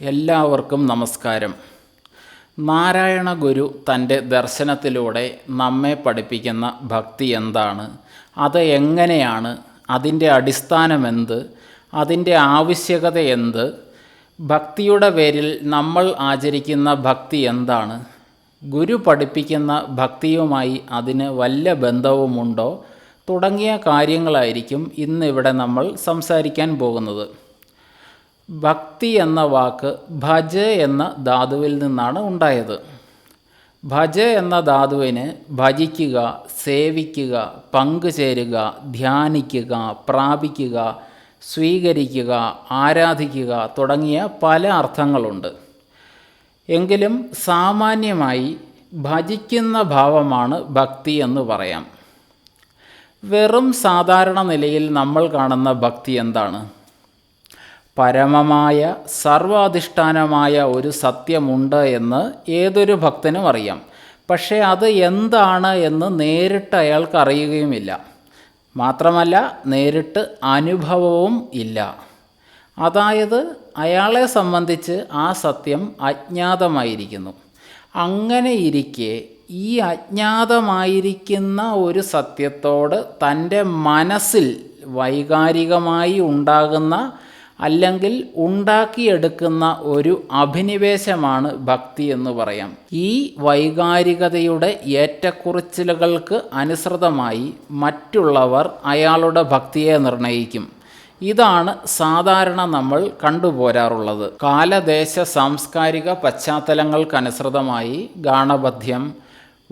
എല്ലാവർക്കും നമസ്കാരം. നാരായണ ഗുരു തന്റെ ദർശനത്തിലൂടെ നമ്മെ പഠിപ്പിക്കുന്ന ഭക്തി എന്താണ്? അത് എങ്ങനെയാണ്? അതിന്റെ അടിസ്ഥാനമെന്ത് അതിന്റെ ആവശ്യകത എന്ത്? ഭക്തിയുടെ പേരിൽ നമ്മൾ ആചരിക്കുന്ന ഭക്തി എന്താണ്? ഗുരു പഠിപ്പിക്കുന്ന ഭക്തിയുമായി അതിന് വല്ല ബന്ധവുമുണ്ടോ? തുടങ്ങിയ കാര്യങ്ങളായിരിക്കും ഇന്നിവിടെ നമ്മൾ സംസാരിക്കാൻ പോകുന്നത്. ഭക്തി എന്ന വാക്ക് ഭജ എന്ന ധാതുവിൽ നിന്നാണ് ഉണ്ടായത്. ഭജ എന്ന ധാതുവിന് ഭജിക്കുക സേവിക്കുക പങ്കുചേരുക ധ്യാനിക്കുക പ്രാപിക്കുക സ്വീകരിക്കുക ആരാധിക്കുക തുടങ്ങിയ പല അർത്ഥങ്ങളുണ്ട്. എങ്കിലും സാമാന്യമായി ഭജിക്കുന്ന ഭാവമാണ് ഭക്തി എന്ന് പറയാം. വെറും സാധാരണ നിലയിൽ നമ്മൾ കാണുന്ന ഭക്തി എന്താണ്? പരമമായ സർവാധിഷ്ഠാനമായ ഒരു സത്യമുണ്ട് എന്ന് ഏതൊരു ഭക്തനും അറിയാം. പക്ഷേ അത് എന്താണ് എന്ന് നേരിട്ട് അയാൾക്ക് അറിയുകയുമില്ല. മാത്രമല്ല നേരിട്ട് അനുഭവവും ഇല്ല. അതായത് അയാളെ സംബന്ധിച്ച് ആ സത്യം അജ്ഞാതമായിരിക്കുന്നു. അങ്ങനെ ഇരിക്കെ ഈ അജ്ഞാതമായിരിക്കുന്ന ഒരു സത്യത്തോട് തന്റെ മനസ്സിൽ വൈകാരികമായി ഉണ്ടാകുന്ന അല്ലെങ്കിൽ ഉണ്ടാക്കിയെടുക്കുന്ന ഒരു അഭിനിവേശമാണ് ഭക്തി എന്ന് പറയാം. ഈ വൈകാരികതയുടെ ഏറ്റക്കുറിച്ചിലുകൾക്ക് അനുസൃതമായി മറ്റുള്ളവർ അയാളുടെ ഭക്തിയെ നിർണയിക്കും. ഇതാണ് സാധാരണ നമ്മൾ കണ്ടുപോരാറുള്ളത്. കാലദേശ സാംസ്കാരിക പശ്ചാത്തലങ്ങൾക്കനുസൃതമായി ഗാണപഥ്യം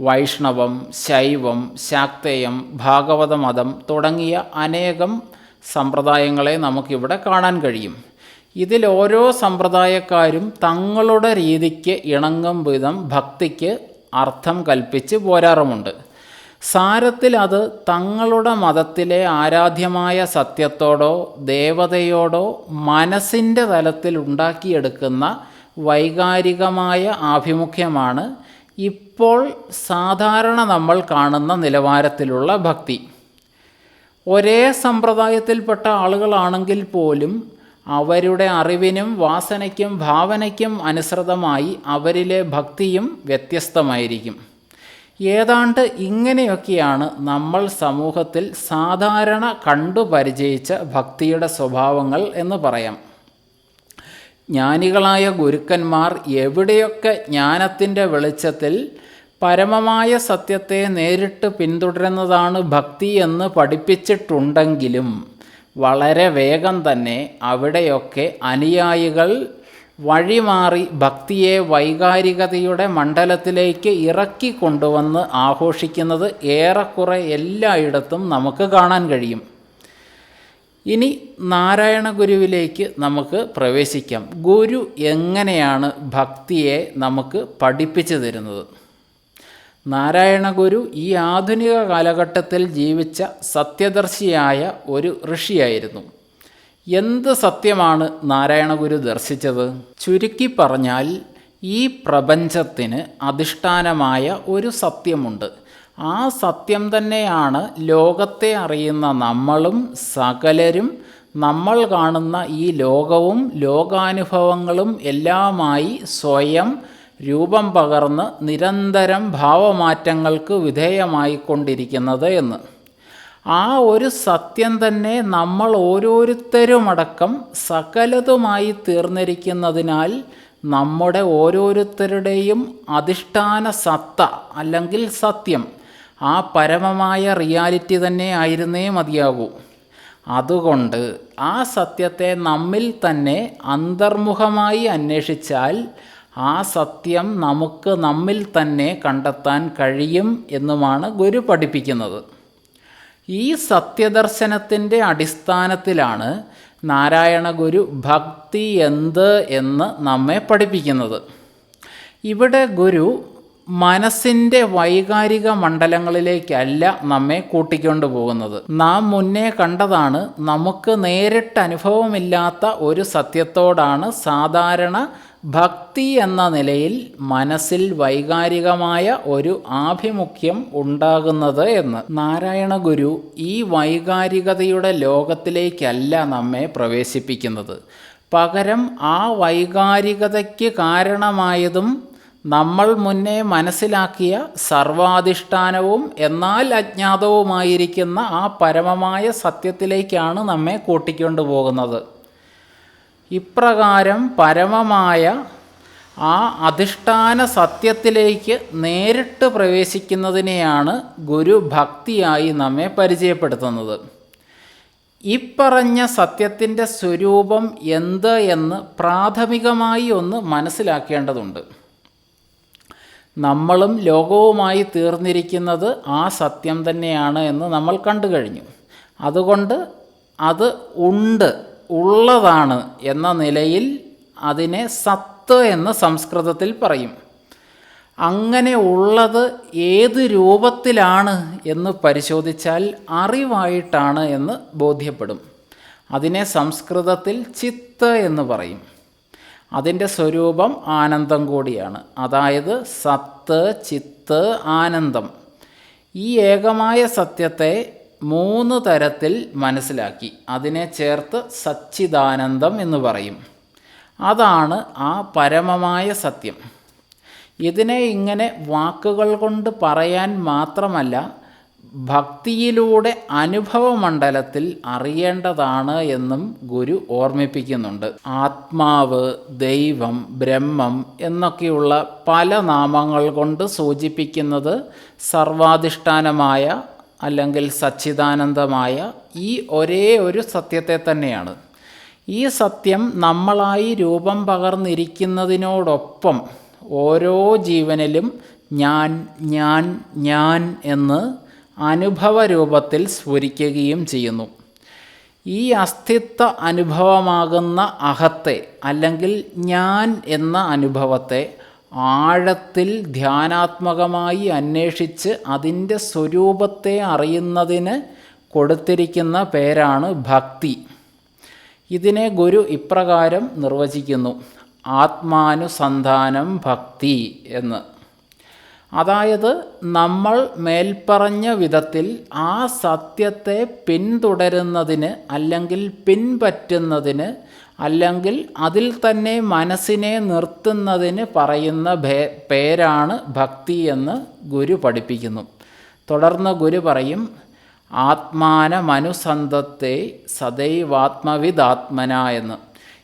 വൈഷ്ണവം ശൈവം ശാക്തേയം ഭാഗവത മതം തുടങ്ങിയ അനേകം സമ്പ്രദായങ്ങളെ നമുക്കിവിടെ കാണാൻ കഴിയും. ഇതിൽ ഓരോ സമ്പ്രദായക്കാരും തങ്ങളുടെ രീതിക്ക് ഇണങ്ങും വിധം ഭക്തിക്ക് അർത്ഥം കൽപ്പിച്ച് പോരാറുമുണ്ട്. സാരത്തിൽ അത് തങ്ങളുടെ മതത്തിലെ ആരാധ്യമായ സത്യത്തോടോ ദേവതയോടോ മനസ്സിന്റെ തലത്തിൽ ഉണ്ടാക്കിയെടുക്കുന്ന വൈകാരികമായ ആഭിമുഖ്യമാണ് ഇപ്പോൾ സാധാരണ നമ്മൾ കാണുന്ന നിലവാരത്തിലുള്ള ഭക്തി. ഒരേ സമ്പ്രദായത്തിൽപ്പെട്ട ആളുകളാണെങ്കിൽ പോലും അവരുടെ അറിവിനും വാസനയ്ക്കും ഭാവനയ്ക്കും അനുസൃതമായി അവരിലെ ഭക്തിയും വ്യത്യസ്തമായിരിക്കും. ഏതാണ്ട് ഇങ്ങനെയൊക്കെയാണ് നമ്മൾ സമൂഹത്തിൽ സാധാരണ കണ്ടു പരിചയിച്ച ഭക്തിയുടെ സ്വഭാവങ്ങൾ എന്ന് പറയാം. ജ്ഞാനികളായ ഗുരുക്കന്മാർ എവിടെയൊക്കെ ജ്ഞാനത്തിന്റെ വെളിച്ചത്തിൽ പരമമായ സത്യത്തെ നേരിട്ട് പിന്തുടരുന്നതാണ് ഭക്തി എന്ന് പഠിപ്പിച്ചിട്ടുണ്ടെങ്കിലും വളരെ വേഗം തന്നെ അവിടെയൊക്കെ അനുയായികൾ വഴിമാറി ഭക്തിയെ വൈകാരികതയുടെ മണ്ഡലത്തിലേക്ക് ഇറക്കി കൊണ്ടുവന്ന് ആഘോഷിക്കുന്നത് ഏറെക്കുറെ എല്ലായിടത്തും നമുക്ക് കാണാൻ കഴിയും. ഇനി നാരായണ ഗുരുവിലേക്ക് നമുക്ക് പ്രവേശിക്കാം. ഗുരു എങ്ങനെയാണ് ഭക്തിയെ നമുക്ക് പഠിപ്പിച്ചു തരുന്നത്? നാരായണ ഗുരു ഈ ആധുനിക കാലഘട്ടത്തിൽ ജീവിച്ച സത്യദർശിയായ ഒരു ഋഷിയായിരുന്നു. എന്ത് സത്യമാണ് നാരായണ ഗുരു ദർശിച്ചത്? ചുരുക്കി പറഞ്ഞാൽ ഈ പ്രപഞ്ചത്തിന് അധിഷ്ഠാനമായ ഒരു സത്യമുണ്ട്. ആ സത്യം തന്നെയാണ് ലോകത്തെ അറിയുന്ന നമ്മളും സകലരും നമ്മൾ കാണുന്ന ഈ ലോകവും ലോകാനുഭവങ്ങളും എല്ലാമായി സ്വയം രൂപം പകർന്ന് നിരന്തരം ഭാവമാറ്റങ്ങൾക്ക് വിധേയമായിക്കൊണ്ടിരിക്കുന്നത് എന്ന്. ആ ഒരു സത്യം തന്നെ നമ്മൾ ഓരോരുത്തരുമടക്കം സകലതുമായി തീർന്നിരിക്കുന്നതിനാൽ നമ്മുടെ ഓരോരുത്തരുടെയും അധിഷ്ഠാന സത്ത അല്ലെങ്കിൽ സത്യം ആ പരമമായ റിയാലിറ്റി തന്നെ ആയിരുന്നേ മതിയാകൂ. അതുകൊണ്ട് ആ സത്യത്തെ നമ്മിൽ തന്നെ അന്തർമുഖമായി അന്വേഷിച്ചാൽ ആ സത്യം നമുക്ക് നമ്മിൽ തന്നെ കണ്ടെത്താൻ കഴിയും എന്നുമാണ് ഗുരു പഠിപ്പിക്കുന്നത്. ഈ സത്യദർശനത്തിന്റെ അടിസ്ഥാനത്തിലാണ് നാരായണ ഗുരു ഭക്തി എന്ത് എന്ന് നമ്മെ പഠിപ്പിക്കുന്നത്. ഇവിടെ ഗുരു മനസ്സിന്റെ വൈകാരിക മണ്ഡലങ്ങളിലേക്കല്ല നമ്മെ കൂട്ടിക്കൊണ്ടു പോകുന്നത്. നാം മുന്നേ കണ്ടതാണ് നമുക്ക് നേരിട്ട് അനുഭവമില്ലാത്ത ഒരു സത്യത്തോടാണ് സാധാരണ ഭക്തി എന്ന നിലയിൽ മനസ്സിൽ വൈകാരികമായ ഒരു ആഭിമുഖ്യം ഉണ്ടാകുന്നത് എന്ന്. നാരായണ ഗുരു ഈ വൈകാരികതയുടെ ലോകത്തിലേക്കല്ല നമ്മെ പ്രവേശിപ്പിക്കുന്നത്. പകരം ആ വൈകാരികതയ്ക്ക് കാരണമായതും നമ്മൾ മുന്നേ മനസ്സിലാക്കിയ സർവാധിഷ്ഠാനവും എന്നാൽ അജ്ഞാതവുമായിരിക്കുന്ന ആ പരമമായ സത്യത്തിലേക്കാണ് നമ്മെ കൂട്ടിക്കൊണ്ടു പോകുന്നത് ഇപ്രകാരം പരമമായ ആ അധിഷ്ഠാന സത്യത്തിലേക്ക് നേരിട്ട് പ്രവേശിക്കുന്നതിനെയാണ് ഗുരു ഭക്തിയായി നമ്മെ പരിചയപ്പെടുത്തുന്നത്. ഇപ്പറഞ്ഞ സത്യത്തിന്റെ സ്വരൂപം എന്ത് എന്ന് പ്രാഥമികമായി ഒന്ന് മനസ്സിലാക്കേണ്ടതുണ്ട്. നമ്മളും ലോകവുമായി തീർന്നിരിക്കുന്നത് ആ സത്യം തന്നെയാണ് എന്ന് നമ്മൾ കണ്ടു കഴിഞ്ഞു. അതുകൊണ്ട് അത് ഉണ്ട്. ഉള്ളതാണ് എന്ന നിലയിൽ അതിനെ സത്ത് എന്ന് സംസ്കൃതത്തിൽ പറയും. അങ്ങനെ ഉള്ളത് ഏത് രൂപത്തിലാണ് എന്ന് പരിശോധിച്ചാൽ അറിവായിട്ടാണ് എന്ന് ബോധ്യപ്പെടും. അതിനെ സംസ്കൃതത്തിൽ ചിത്ത് എന്ന് പറയും. അതിന്റെ സ്വരൂപം ആനന്ദം കൂടിയാണ്. അതായത് സത്ത് ചിത്ത് ആനന്ദം. ഈ ഏകമായ സത്യത്തെ മൂന്ന് തരത്തിൽ മനസ്സിലാക്കി. അതിനെ ചേർത്ത് സച്ചിദാനന്ദം എന്ന് പറയും. അതാണ് ആ പരമമായ സത്യം. ഇതിനെ ഇങ്ങനെ വാക്കുകൾ കൊണ്ട് പറയാൻ മാത്രമല്ല ഭക്തിയിലൂടെ അനുഭവമണ്ഡലത്തിൽ അറിയേണ്ടതാണ് എന്നും ഗുരു ഓർമ്മിപ്പിക്കുന്നുണ്ട്. ആത്മാവ് ദൈവം ബ്രഹ്മം എന്നൊക്കെയുള്ള പല നാമങ്ങൾ കൊണ്ട് സൂചിപ്പിക്കുന്നത് സർവാധിഷ്ഠാനമായ അല്ലെങ്കിൽ സച്ചിദാനന്ദമായ ഈ ഒരേ ഒരു സത്യത്തെ തന്നെയാണ്. ഈ സത്യം നമ്മളായി രൂപം പകർന്നിരിക്കുന്നതിനോടൊപ്പം ഓരോ ജീവനിലും ഞാൻ ഞാൻ ഞാൻ എന്ന് അനുഭവ രൂപത്തിൽ സ്ഫുരിക്കുകയും ചെയ്യുന്നു. ഈ അസ്തിത്വ അനുഭവമാകുന്ന അഹത്തെ അല്ലെങ്കിൽ ഞാൻ എന്ന അനുഭവത്തെ ആഴത്തിൽ ധ്യാനാത്മകമായി അന്വേഷിച്ച് അതിന്റെ സ്വരൂപത്തെ അറിയുന്നതിന് കൊടുത്തിരിക്കുന്ന പേരാണ് ഭക്തി. ഇതിനെ ഗുരു ഇപ്രകാരം നിർവചിക്കുന്നു. ആത്മാനുസന്ധാനം ഭക്തി എന്ന്. അതായത് നമ്മൾ മേൽപ്പറഞ്ഞ വിധത്തിൽ ആ സത്യത്തെ പിന്തുടരുന്നതിന് അല്ലെങ്കിൽ പിൻപറ്റുന്നതിന് അല്ലെങ്കിൽ അതിൽ തന്നെ മനസ്സിനെ നിർത്തുന്നതിന് പറയുന്ന പേരാണ് ഭക്തി എന്ന് ഗുരു പഠിപ്പിക്കുന്നു. തുടർന്ന് ഗുരു പറയും ആത്മാനമനുസന്ധത്തെ സദൈവാത്മവിദാത്മന എന്ന്.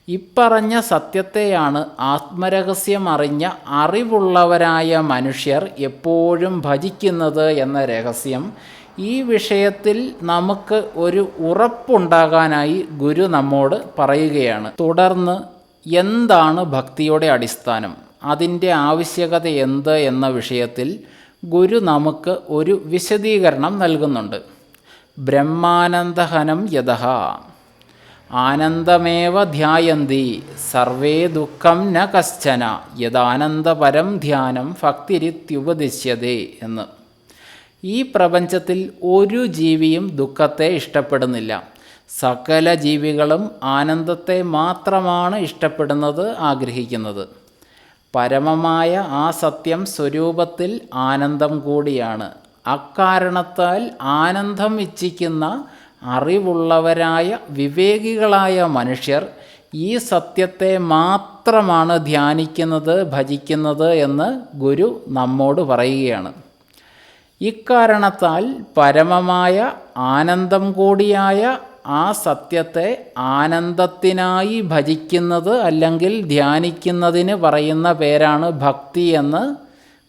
ഇപ്പറഞ്ഞ സത്യത്തെയാണ് ആത്മരഹസ്യം അറിഞ്ഞ അറിവുള്ളവരായ മനുഷ്യർ എപ്പോഴും ഭജിക്കുന്നത് എന്ന രഹസ്യം ഈ വിഷയത്തിൽ നമുക്ക് ഒരു ഉറപ്പുണ്ടാകാനായി ഗുരു നമ്മോട് പറയുകയാണ്. തുടർന്ന് എന്താണ് ഭക്തിയുടെ അടിസ്ഥാനം? അതിന്റെ ആവശ്യകത എന്ത് എന്ന വിഷയത്തിൽ ഗുരു നമുക്ക് ഒരു വിശദീകരണം നൽകുന്നുണ്ട്. ബ്രഹ്മാനന്ദഹനം യഥ. ആനന്ദമേവ ധ്യായന്തി. സർവേ ദുഃഖം ന കശ്ചന. യഥാനന്ദപരം ധ്യാനം ഭക്തിരിത്യുപദിശ്യതേ എന്ന്. ഈ പ്രപഞ്ചത്തിൽ ഒരു ജീവിയും ദുഃഖത്തെ ഇഷ്ടപ്പെടുന്നില്ല. സകല ജീവികളും ആനന്ദത്തെ മാത്രമാണ് ഇഷ്ടപ്പെടുന്നത് ആഗ്രഹിക്കുന്നത്. പരമമായ ആ സത്യം സ്വരൂപത്തിൽ ആനന്ദം കൂടിയാണ്. അക്കാരണത്താൽ ആനന്ദം ഇച്ഛിക്കുന്ന അറിവുള്ളവരായ വിവേകികളായ മനുഷ്യർ ഈ സത്യത്തെ മാത്രമാണ് ധ്യാനിക്കുന്നത് ഭജിക്കുന്നത് എന്ന് ഗുരു നമ്മോട് പറയുകയാണ്. ഇക്കാരണത്താൽ പരമമായ ആനന്ദം കൂടിയായ ആ സത്യത്തെ ആനന്ദത്തിനായി ഭജിക്കുന്നത് അല്ലെങ്കിൽ ധ്യാനിക്കുന്നതിന് പറയുന്ന പേരാണ് ഭക്തി എന്ന്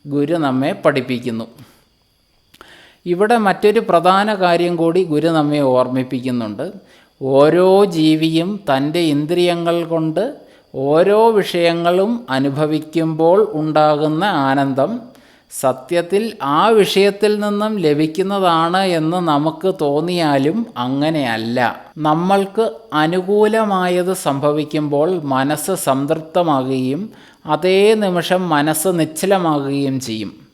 ഗുരു നമ്മെ പഠിപ്പിക്കുന്നു. ഇവിടെ മറ്റൊരു പ്രധാന കാര്യം കൂടി ഗുരു നമ്മെ ഓർമ്മിപ്പിക്കുന്നുണ്ട്. ഓരോ ജീവിയും തന്റെ ഇന്ദ്രിയങ്ങൾ കൊണ്ട് ഓരോ വിഷയങ്ങളും അനുഭവിക്കുമ്പോൾ ഉണ്ടാകുന്ന ആനന്ദം സത്യത്തിൽ ആ വിഷയത്തിൽ നിന്നും ലഭിക്കുന്നതാണ് എന്ന് നമുക്ക് തോന്നിയാലും അങ്ങനെയല്ല. നമ്മൾക്ക് അനുകൂലമായത് സംഭവിക്കുമ്പോൾ മനസ്സ് സംതൃപ്തമാകുകയും അതേ നിമിഷം മനസ്സ് നിശ്ചലമാകുകയും ചെയ്യും.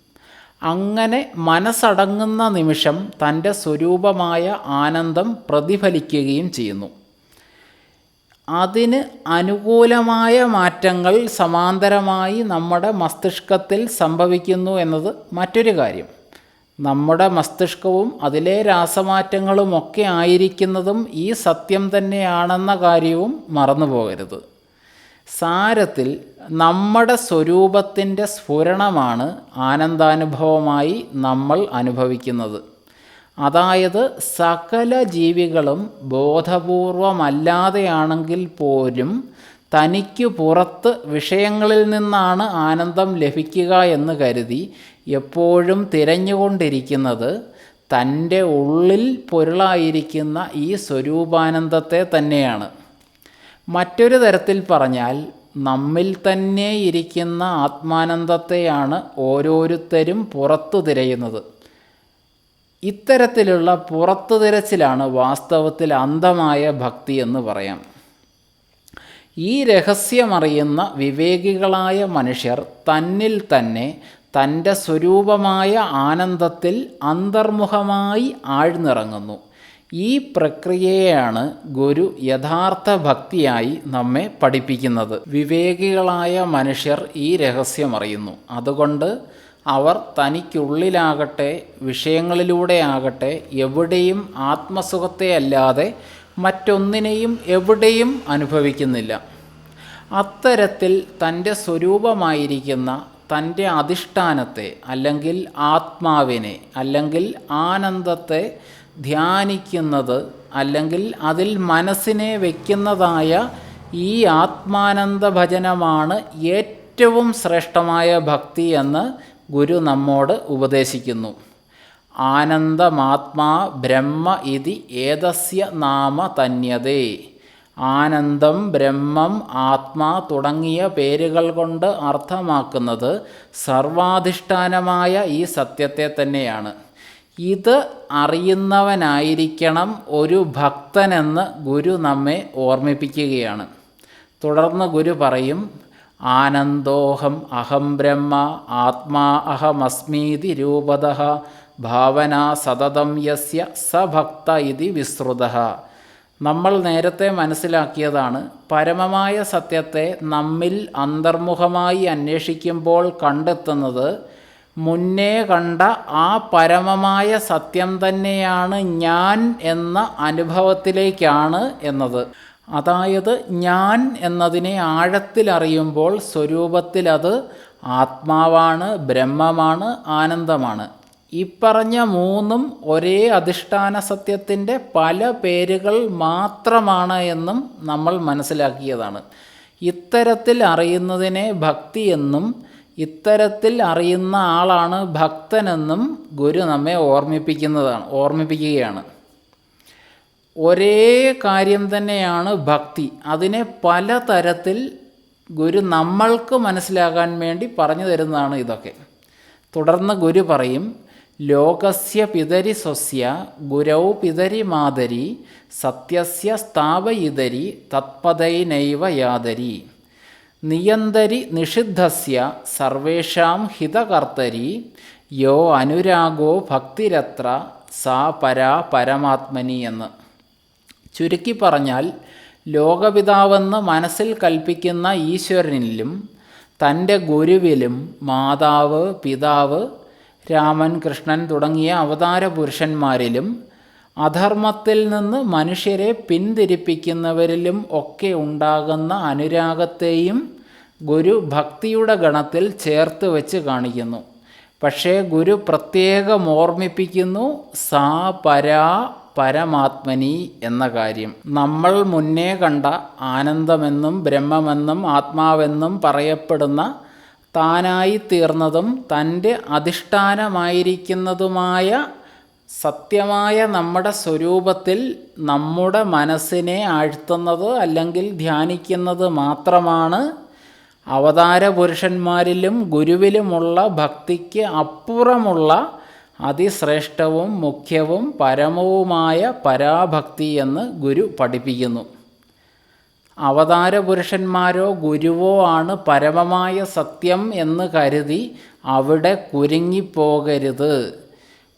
അങ്ങനെ മനസ്സടങ്ങുന്ന നിമിഷം തന്റെ സ്വരൂപമായ ആനന്ദം പ്രതിഫലിക്കുകയും ചെയ്യുന്നു. അതിന് അനുകൂലമായ മാറ്റങ്ങൾ സമാന്തരമായി നമ്മുടെ മസ്തിഷ്കത്തിൽ സംഭവിക്കുന്നു എന്നത് മറ്റൊരു കാര്യം. നമ്മുടെ മസ്തിഷ്കവും അതിലെ രാസമാറ്റങ്ങളുമൊക്കെ ആയിരിക്കുന്നതും ഈ സത്യം തന്നെയാണെന്ന കാര്യവും മറന്നു പോകരുത്. സാരത്തിൽ നമ്മുടെ സ്വരൂപത്തിന്റെ സ്ഫുരണമാണ് ആനന്ദാനുഭവമായി നമ്മൾ അനുഭവിക്കുന്നത്. അതായത് സകല ജീവികളും ബോധപൂർവമല്ലാതെയാണെങ്കിൽ പോലും തനിക്ക് പുറത്ത് വിഷയങ്ങളിൽ നിന്നാണ് ആനന്ദം ലഭിക്കുക എന്ന് കരുതി എപ്പോഴും തിരഞ്ഞുകൊണ്ടിരിക്കുന്നത് തന്റെ ഉള്ളിൽ പൊരുളായിരിക്കുന്ന ഈ സ്വരൂപാനന്ദത്തെ തന്നെയാണ്. മറ്റൊരു തരത്തിൽ പറഞ്ഞാൽ നമ്മിൽ തന്നെ ഇരിക്കുന്ന ആത്മാനന്ദത്തെയാണ് ഓരോരുത്തരും പുറത്തു തിരയുന്നത്. ഇത്തരത്തിലുള്ള പുറത്തു തിരച്ചിലാണ് വാസ്തവത്തിൽ അന്ധമായ ഭക്തി എന്ന് പറയാം. ഈ രഹസ്യമറിയുന്ന വിവേകികളായ മനുഷ്യർ തന്നിൽ തന്നെ തന്റെ സ്വരൂപമായ ആനന്ദത്തിൽ അന്തർമുഖമായി ആഴ്ന്നിറങ്ങുന്നു. ഈ പ്രക്രിയയാണ് ഗുരു യഥാർത്ഥ ഭക്തിയായി നമ്മെ പഠിപ്പിക്കുന്നത്. വിവേകികളായ മനുഷ്യർ ഈ രഹസ്യമറിയുന്നു. അതുകൊണ്ട് അവർ തനിക്കുള്ളിലാകട്ടെ വിഷയങ്ങളിലൂടെ ആകട്ടെ എവിടെയും ആത്മസുഖത്തെ അല്ലാതെ മറ്റൊന്നിനെയും എവിടെയും അനുഭവിക്കുന്നില്ല. അത്തരത്തിൽ തന്റെ സ്വരൂപമായിരിക്കുന്ന തന്റെ അധിഷ്ഠാനത്തെ അല്ലെങ്കിൽ ആത്മാവിനെ അല്ലെങ്കിൽ ആനന്ദത്തെ ധ്യാനിക്കുന്നത് അല്ലെങ്കിൽ അതിൽ മനസ്സിനെ വയ്ക്കുന്നതായ ഈ ആത്മാനന്ദ ഭജനമാണ് ഏറ്റവും ശ്രേഷ്ഠമായ ഭക്തി എന്ന് ഗുരു നമ്മോട് ഉപദേശിക്കുന്നു. ആനന്ദമാത്മാ ബ്രഹ്മ ഇതി ഏതസ്യ നാമ തന്യതേ. ആനന്ദം ബ്രഹ്മം ആത്മാ തുടങ്ങിയ പേരുകൾ കൊണ്ട് അർത്ഥമാക്കുന്നത് സർവാധിഷ്ഠാനമായ ഈ സത്യത്തെ തന്നെയാണ്. ഇത് അറിയുന്നവനായിരിക്കണം ഒരു ഭക്തനെന്ന് ഗുരു നമ്മെ ഓർമ്മിപ്പിക്കുകയാണ്. തുടർന്ന് ഗുരു പറയും ആനന്ദോഹം അഹം ബ്രഹ്മ ആത്മാ അഹമസ്മീതി രൂപത ഭാവന സതതം യസ്യ സഭക്ത ഇതി വിസ്തൃത നമ്മൾ നേരത്തെ മനസ്സിലാക്കിയതാണ് പരമമായ സത്യത്തെ നമ്മിൽ അന്തർമുഖമായി അന്വേഷിക്കുമ്പോൾ കണ്ടെത്തുന്നത് മുന്നേ കണ്ട ആ പരമമായ സത്യം തന്നെയാണ് ഞാൻ എന്ന അനുഭവത്തിലേക്കാണ് എന്നത്. അതായത് ഞാൻ എന്നതിനെ ആഴത്തിലറിയുമ്പോൾ സ്വരൂപത്തിലത് ആത്മാവാണ് ബ്രഹ്മമാണ് ആനന്ദമാണ്. ഇപ്പറഞ്ഞ മൂന്നും ഒരേ അധിഷ്ഠാന സത്യത്തിന്റെ പല പേരുകൾ മാത്രമാണ് എന്നും നമ്മൾ മനസ്സിലാക്കിയതാണ്. ഇത്തരത്തിൽ അറിയുന്നതിനെ ഭക്തി എന്നും ഇത്തരത്തിൽ അറിയുന്ന ആളാണ് ഭക്തനെന്നും ഗുരു നമ്മെ ഓർമ്മിപ്പിക്കുന്നതാണ് ഓർമ്മിപ്പിക്കുകയാണ്. ഒരേ കാര്യം തന്നെയാണ് ഭക്തി. അതിനെ പല തരത്തിൽ ഗുരു നമ്മൾക്ക് മനസ്സിലാകാൻ വേണ്ടി പറഞ്ഞു തരുന്നതാണ് ഇതൊക്കെ. തുടർന്ന് ഗുരു പറയും ലോകസ്യ പിതരി സ്വസ്യ ഗുരൗ പിതരി മാതരി സത്യസ്യ സ്ഥാപയിതരി തത്പതൈനൈവ യാതരി. നിയന്തരി നിഷിദ്ധസ്യ സർവേഷാം ഹിതകർത്തരി യോ അനുരാഗോ ഭക്തിരത്ര സാ പരാ പരമാത്മനി എന്ന്. ചുരുക്കി പറഞ്ഞാൽ ലോകപിതാവെന്ന് മനസ്സിൽ കൽപ്പിക്കുന്ന ഈശ്വരനിലും തന്റെ ഗുരുവിലും മാതാവ് പിതാവ് രാമൻ കൃഷ്ണൻ തുടങ്ങിയ അവതാര പുരുഷന്മാരിലും അധർമ്മത്തിൽ നിന്ന് മനുഷ്യരെ പിന്തിരിപ്പിക്കുന്നവരിലും ഒക്കെ ഉണ്ടാകുന്ന അനുരാഗത്തെയും ഗുരു ഭക്തിയുടെ ഗണത്തിൽ ചേർത്ത് വെച്ച് കാണിക്കുന്നു. പക്ഷേ ഗുരു പ്രത്യേകം ഓർമ്മിപ്പിക്കുന്നു സാ പരാ പരമാത്മനി എന്ന കാര്യം. നമ്മൾ മുന്നേ കണ്ട ആനന്ദമെന്നും ബ്രഹ്മമെന്നും ആത്മാവെന്നും പറയപ്പെടുന്ന താനായി തീർന്നതും തന്റെ അധിഷ്ഠാനമായിരിക്കുന്നതുമായ സത്യമായ നമ്മുടെ സ്വരൂപത്തിൽ നമ്മുടെ മനസ്സിനെ ആഴ്ത്തുന്നത് അല്ലെങ്കിൽ ധ്യാനിക്കുന്നത് മാത്രമാണ് അവതാര പുരുഷന്മാരിലും ഗുരുവിലുമുള്ള ഭക്തിക്ക് അപ്പുറമുള്ള അതിശ്രേഷ്ഠവും മുഖ്യവും പരമവുമായ പരാഭക്തി എന്ന് ഗുരു പഠിപ്പിക്കുന്നു. അവതാരപുരുഷന്മാരോ ഗുരുവോ ആണ് പരമമായ സത്യം എന്ന് കരുതി അവിടെ കുരുങ്ങിപ്പോകരുത്.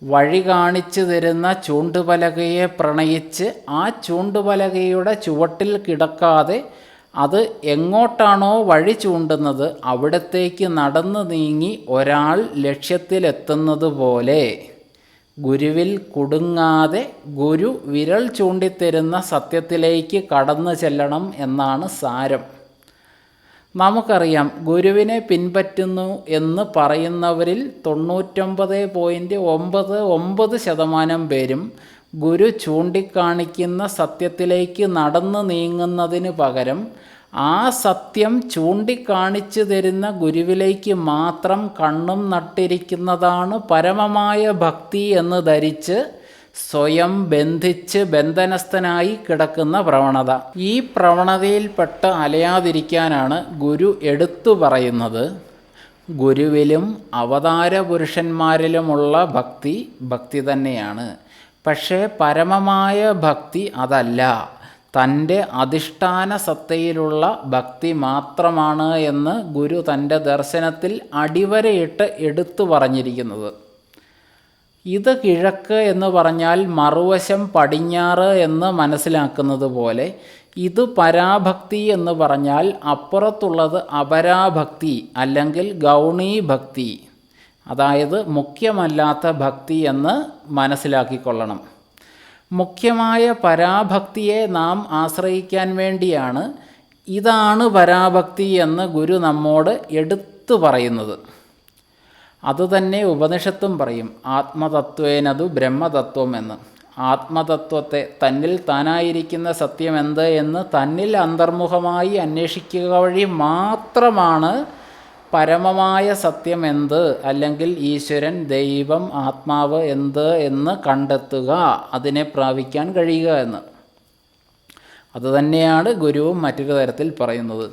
വഴി കാണിച്ചു തരുന്ന ചൂണ്ടുപലകയെ പ്രണയിച്ച് ആ ചൂണ്ടുപലകയുടെ ചുവട്ടിൽ കിടക്കാതെ അത് എങ്ങോട്ടാണോ വഴി ചൂണ്ടുന്നത് അവിടത്തേക്ക് നടന്നു നീങ്ങി ഒരാൾ ലക്ഷ്യത്തിലെത്തുന്നത് പോലെ. ഗുരുവിൽ കുടുങ്ങാതെ ഗുരു വിരൽ ചൂണ്ടിത്തരുന്ന സത്യത്തിലേക്ക് കടന്നു ചെല്ലണം എന്നാണ് സാരം. നമുക്കറിയാം ഗുരുവിനെ പിൻപറ്റുന്നു എന്ന് പറയുന്നവരിൽ തൊണ്ണൂറ്റൊമ്പത് പോയിന്റ് ഒമ്പത് ഒമ്പത് ശതമാനം പേരും ഗുരു ചൂണ്ടിക്കാണിക്കുന്ന സത്യത്തിലേക്ക് നടന്നു നീങ്ങുന്നതിന് പകരം ആ സത്യം ചൂണ്ടിക്കാണിച്ചു തരുന്ന ഗുരുവിലേക്ക് മാത്രം കണ്ണും നട്ടിരിക്കുന്നതാണ് പരമമായ ഭക്തി എന്ന് ധരിച്ച് സ്വയം ബന്ധിച്ച് ബന്ധനസ്ഥനായി കിടക്കുന്ന പ്രവണത. ഈ പ്രവണതയിൽപ്പെട്ട് അലയാതിരിക്കാനാണ് ഗുരു എടുത്തു പറയുന്നത്. ഗുരുവിലും അവതാര പുരുഷന്മാരിലുമുള്ള ഭക്തി ഭക്തി തന്നെയാണ്. പക്ഷേ പരമമായ ഭക്തി അതല്ല. തന്റെ അധിഷ്ഠാന സത്തയിലുള്ള ഭക്തി മാത്രമാണ് എന്ന് ഗുരു തന്റെ ദർശനത്തിൽ അടിവരയിട്ട് എടുത്തു പറഞ്ഞിരിക്കുന്നത്. ഇത് കിഴക്ക് എന്ന് പറഞ്ഞാൽ മറുവശം പടിഞ്ഞാറ് എന്ന് മനസ്സിലാക്കുന്നത് പോലെ ഇത് പരാഭക്തി എന്ന് പറഞ്ഞാൽ അപ്പുറത്തുള്ളത് അപരാഭക്തി അല്ലെങ്കിൽ ഗൗണീ ഭക്തി അതായത് മുഖ്യമല്ലാത്ത ഭക്തി എന്ന് മനസ്സിലാക്കിക്കൊള്ളണം. മുഖ്യമായ പരാഭക്തിയെ നാം ആശ്രയിക്കാൻ വേണ്ടിയാണ് ഇതാണ് പരാഭക്തി എന്ന് ഗുരു നമ്മോട് എടുത്തു പറയുന്നത്. അതുതന്നെ ഉപനിഷത്തും പറയും ആത്മതത്വേനതു ബ്രഹ്മതത്വം എന്ന്. ആത്മതത്വത്തെ തന്നിൽ താനായിരിക്കുന്ന സത്യം എന്ത് എന്ന് തന്നിൽ അന്തർമുഖമായി അന്വേഷിക്കുക വഴി മാത്രമാണ് പരമമായ സത്യം എന്ത്? അല്ലെങ്കിൽ ഈശ്വരൻ ദൈവം ആത്മാവ് എന്ത് എന്ന് കണ്ടെത്തുക അതിനെ പ്രാപിക്കാൻ കഴിയുക എന്ന്. അതുതന്നെയാണ് ഗുരുവും മറ്റൊരു തരത്തിൽ പറയുന്നത്.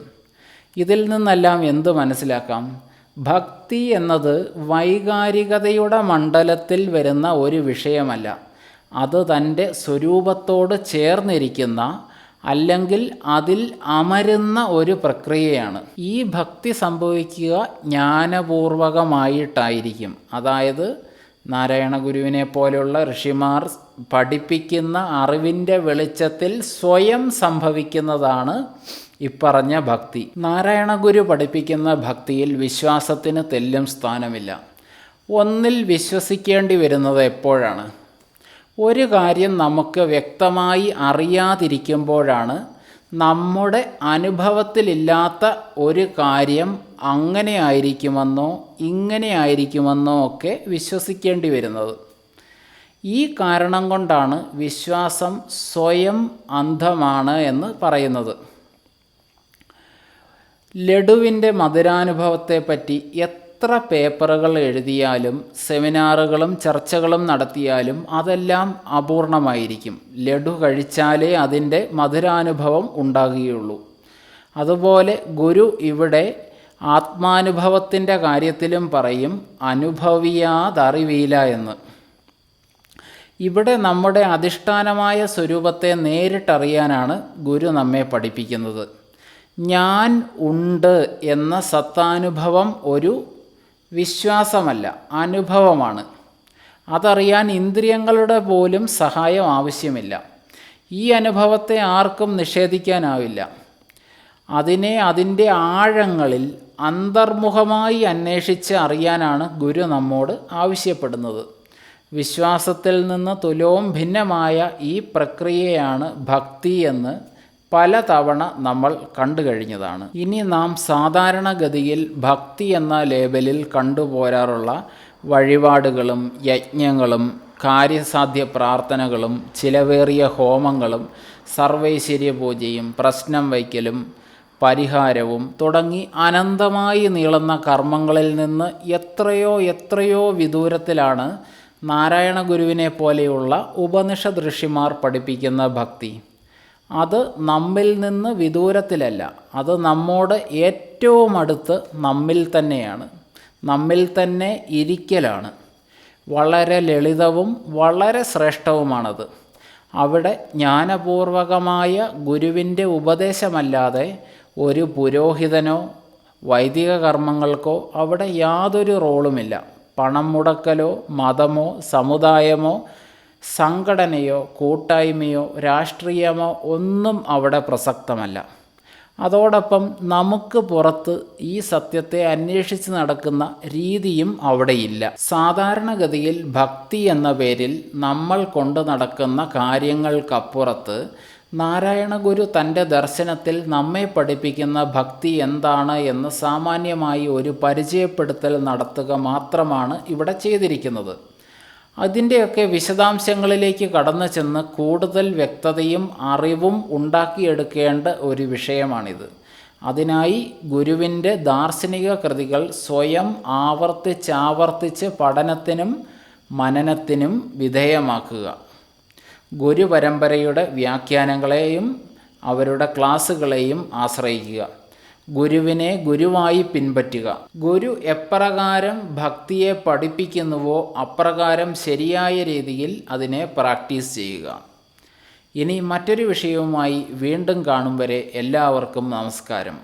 ഇതിൽ നിന്നെല്ലാം എന്ത് മനസ്സിലാക്കാം? ഭക്തി എന്നത് വൈകാരികതയുടെ മണ്ഡലത്തിൽ വരുന്ന ഒരു വിഷയമല്ല. അത് തന്റെ സ്വരൂപത്തോട് ചേർന്നിരിക്കുന്ന അല്ലെങ്കിൽ അതിൽ അമരുന്ന ഒരു പ്രക്രിയയാണ്. ഈ ഭക്തി സംഭവിക്കുക ജ്ഞാനപൂർവകമായിട്ടായിരിക്കും. അതായത് നാരായണ ഗുരുവിനെ പോലെയുള്ള ഋഷിമാർ പഠിപ്പിക്കുന്ന അറിവിന്റെ വെളിച്ചത്തിൽ സ്വയം സംഭവിക്കുന്നതാണ് ഇപ്പറഞ്ഞ ഭക്തി. നാരായണ ഗുരു പഠിപ്പിക്കുന്ന ഭക്തിയിൽ വിശ്വാസത്തിന് തെല്ലും സ്ഥാനമില്ല. ഒന്നിൽ വിശ്വസിക്കേണ്ടി വരുന്നത് എപ്പോഴാണ്? ഒരു കാര്യം നമുക്ക് വ്യക്തമായി അറിയാതിരിക്കുമ്പോഴാണ് നമ്മുടെ അനുഭവത്തിലില്ലാത്ത ഒരു കാര്യം അങ്ങനെ ആയിരിക്കുമെന്നോ ഇങ്ങനെ ആയിരിക്കുമെന്നോ ഒക്കെ വിശ്വസിക്കേണ്ടി വരുന്നത്. ഈ കാരണം കൊണ്ടാണ് വിശ്വാസം സ്വയം അന്ധമാണ് എന്ന് പറയുന്നത്. ലഡുവിന്റെ മധുരാനുഭവത്തെപ്പറ്റി എത്ര പേപ്പറുകൾ എഴുതിയാലും സെമിനാറുകളും ചർച്ചകളും നടത്തിയാലും അതെല്ലാം അപൂർണമായിരിക്കും. ലഡു കഴിച്ചാലേ അതിന്റെ മധുരാനുഭവം ഉണ്ടാകുകയുള്ളൂ. അതുപോലെ ഗുരു ഇവിടെ ആത്മാനുഭവത്തിന്റെ കാര്യത്തിലും പറയും അനുഭവിയാതറിവീല എന്ന്. ഇവിടെ നമ്മുടെ അധിഷ്ഠാനമായ സ്വരൂപത്തെ നേരിട്ടറിയാനാണ് ഗുരു നമ്മെ പഠിപ്പിക്കുന്നത്. ഞാൻ ഉണ്ട് എന്ന സത്താനുഭവം ഒരു വിശ്വാസമല്ല അനുഭവമാണ്. അതറിയാൻ ഇന്ദ്രിയങ്ങളുടെ പോലും സഹായം ആവശ്യമില്ല. ഈ അനുഭവത്തെ ആർക്കും നിഷേധിക്കാനാവില്ല. അതിനെ അതിന്റെ ആഴങ്ങളിൽ അന്തർമുഖമായി അന്വേഷിച്ച് അറിയാനാണ് ഗുരു നമ്മോട് ആവശ്യപ്പെടുന്നത്. വിശ്വാസത്തിൽ നിന്ന് തുലവും ഭിന്നമായ ഈ പ്രക്രിയയാണ് ഭക്തി എന്ന് പലതവണ നമ്മൾ കണ്ടു കഴിഞ്ഞതാണ്. ഇനി നാം സാധാരണഗതിയിൽ ഭക്തി എന്ന ലേബലിൽ കണ്ടുപോരാറുള്ള വഴിപാടുകളും യജ്ഞങ്ങളും കാര്യസാധ്യ പ്രാർത്ഥനകളും ചിലവേറിയ ഹോമങ്ങളും സർവൈശ്വര്യ പൂജയും പ്രശ്നം വയ്ക്കലും പരിഹാരവും തുടങ്ങി അനന്തമായി നീളുന്ന കർമ്മങ്ങളിൽ നിന്ന് എത്രയോ എത്രയോ വിദൂരത്തിലാണ് നാരായണ ഗുരുവിനെ പോലെയുള്ള ഉപനിഷദൃഷിമാർ പഠിപ്പിക്കുന്ന ഭക്തി. അത് നമ്മിൽ നിന്ന് വിദൂരത്തിലല്ല. അത് നമ്മോട് ഏറ്റവും അടുത്ത് നമ്മിൽ തന്നെയാണ്. നമ്മിൽ തന്നെ ഇരിക്കലാണ്. വളരെ ലളിതവും വളരെ ശ്രേഷ്ഠവുമാണത്. അവിടെ ജ്ഞാനപൂർവകമായ ഗുരുവിന്റെ ഉപദേശമല്ലാതെ ഒരു പുരോഹിതനോ വൈദിക കർമ്മങ്ങൾക്കോ അവിടെ യാതൊരു റോളുമില്ല. പണം മുടക്കലോ മതമോ സമുദായമോ സംഘടനയോ കൂട്ടായ്മയോ രാഷ്ട്രീയമോ ഒന്നും അവിടെ പ്രസക്തമല്ല. അതോടൊപ്പം നമുക്ക് പുറത്ത് ഈ സത്യത്തെ അന്വേഷിച്ച് നടക്കുന്ന രീതിയും അവിടെയില്ല. സാധാരണഗതിയിൽ ഭക്തി എന്ന പേരിൽ നമ്മൾ കൊണ്ടു നടക്കുന്ന കാര്യങ്ങൾക്കപ്പുറത്ത് നാരായണ ഗുരു തന്റെ ദർശനത്തിൽ നമ്മെ പഠിപ്പിക്കുന്ന ഭക്തി എന്താണ് എന്ന് സാമാന്യമായി ഒരു പരിചയപ്പെടുത്തൽ നടത്തുക മാത്രമാണ് ഇവിടെ ചെയ്തിരിക്കുന്നത്. അതിന്റെയൊക്കെ വിശദാംശങ്ങളിലേക്ക് കടന്നു ചെന്ന് കൂടുതൽ വ്യക്തതയും അറിവും ഉണ്ടാക്കിയെടുക്കേണ്ട ഒരു വിഷയമാണിത്. അതിനായി ഗുരുവിന്റെ ദാർശനിക കൃതികൾ സ്വയം ആവർത്തിച്ചാവർത്തിച്ച് പഠനത്തിനും മനനത്തിനും വിധേയമാക്കുക. ഗുരുപരമ്പരയുടെ വ്യാഖ്യാനങ്ങളെയും അവരുടെ ക്ലാസ്സുകളെയും ആശ്രയിക്കുക. ഗുരുവിനെ ഗുരുവായി പിൻപറ്റുക. ഗുരു എപ്രകാരം ഭക്തിയെ പഠിപ്പിക്കുന്നുവോ അപ്രകാരം ശരിയായ രീതിയിൽ അതിനെ പ്രാക്ടീസ് ചെയ്യുക. ഇനി മറ്റൊരു വിഷയവുമായി വീണ്ടും കാണും വരെ എല്ലാവർക്കും നമസ്കാരം.